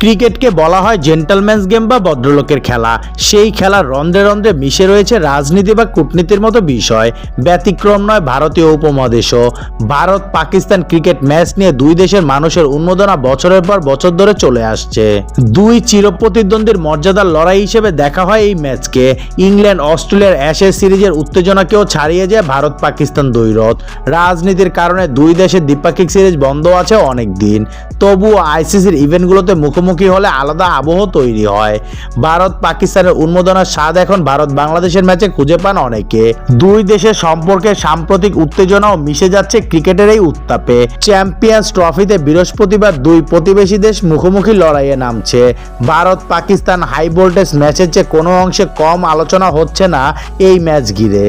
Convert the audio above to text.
ক্রিকেটকে বলা হয় জেন্টালম্যানস গেম বা ভদ্রলোকের খেলা। সেই খেলার রন্ধ্রে রন্ধ্রে মিশে রয়েছে রাজনীতি বা কূটনীতির মতো বিষয়। ব্যতিক্রম নয় ভারতীয় উপমহাদেশও। ভারত পাকিস্তান ক্রিকেট ম্যাচ নিয়ে দুই দেশের মানুষের উন্মোদনা বছরের পর বছর ধরে চলে আসছে। দুই চিরপ্রতিদ্বন্দ্বীর মর্যাদার লড়াই হিসেবে দেখা হয় এই ম্যাচকে। ইংল্যান্ড, অস্ট্রেলিয়ার অ্যাশেজ সিরিজের উত্তেজনাকেও ছাড়িয়ে যায় ভারত পাকিস্তান দ্বৈরথ। রাজনীতির কারণে দুই দেশের দ্বিপাক্ষিক সিরিজ বন্ধ আছে অনেক দিন তবুও আইসিসির ইভেন্টগুলোতে মুখোমুখি হলে আলাদা আবহ তৈরি হয়। ভারত পাকিস্তানের উন্মোদনার স্বাদ এখন ভারত বাংলাদেশের ম্যাচে খুঁজে পান অনেকে। দুই দেশের সম্পর্কে সাম্প্রতিক উত্তেজনাও মিশে যাচ্ছে ক্রিকেটের এই উত্তাপে। চ্যাম্পিয়ন্স ট্রফিতে বৃহস্পতিবার দুই প্রতিবেশী দেশ মুখোমুখি লড়াইয়ে নামছে। ভারত পাকিস্তান হাই ভোল্টেজ ম্যাচের চেয়ে কোনো অংশে কম আলোচনা হচ্ছে না এই ম্যাচ ঘিরে।